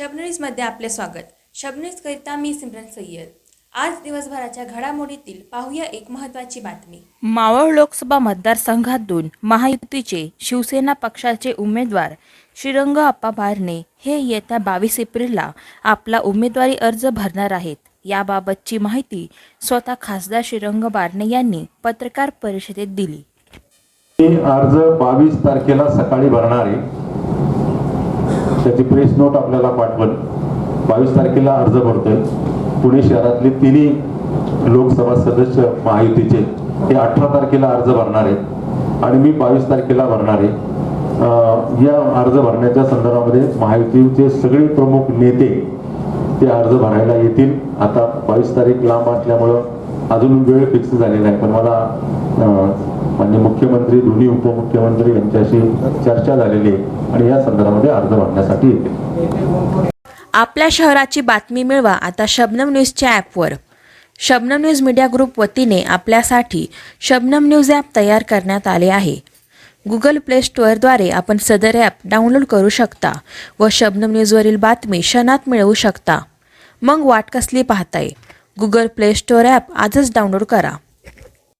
न्यूजमध्ये आपले स्वागत. शबन्यूजकरिता मी सिमरन सय्यद. आज दिवसभराच्या घडामोडीतील पाहूया एक महत्त्वाची बातमी. मावळ लोकसभा मतदारसंघातून महायुतीचे शिवसेना पक्षाचे उमेदवार श्रीरंग आप्पा बारणे हे येत्या बावीस एप्रिलला आपला उमेदवारी अर्ज भरणार आहेत. याबाबतची माहिती स्वतः खासदार श्रीरंग बारणे यांनी पत्रकार परिषदेत दिली. अर्ज बावीस तारखेला सकाळी भरणार आहे. त्याची प्रेस नोट आपल्याला पाठवल. बावीस तारखेला अर्ज भरतोय. पुणे शहरातले तिन्ही लोकसभा सदस्य महायुतीचे हे अठरा तारखेला अर्ज भरणार आहेत. आणि मी बावीस तारखेला भरणार आहे. या अर्ज भरण्याच्या संदर्भामध्ये महायुतीचे सगळे प्रमुख नेते ते अर्ज भरायला येतील. आता बावीस तारीख लांब असल्यामुळं अजून वेळ फिक्स झालेला आहे. पण मला माननीय मुख्यमंत्री दोन्ही उपमुख्यमंत्री यांच्याशी चर्चा झालेली आहे आणि या संदर्भामध्ये अर्ज भरण्यासाठी आपल्या शहराची बातमी मिळवा आता शबनम न्यूजच्या ॲपवर. शबनम न्यूज मीडिया ग्रुप वतीने आपल्यासाठी शबनम न्यूज ॲप तयार करण्यात आले आहे. गुगल प्ले स्टोअरद्वारे आपण सदर ॲप डाउनलोड करू शकता व शबनम न्यूजवरील बातमी क्षणात मिळवू शकता. मग वाट कसली पाहताय? गुगल प्ले स्टोअर ॲप आजच डाउनलोड करा.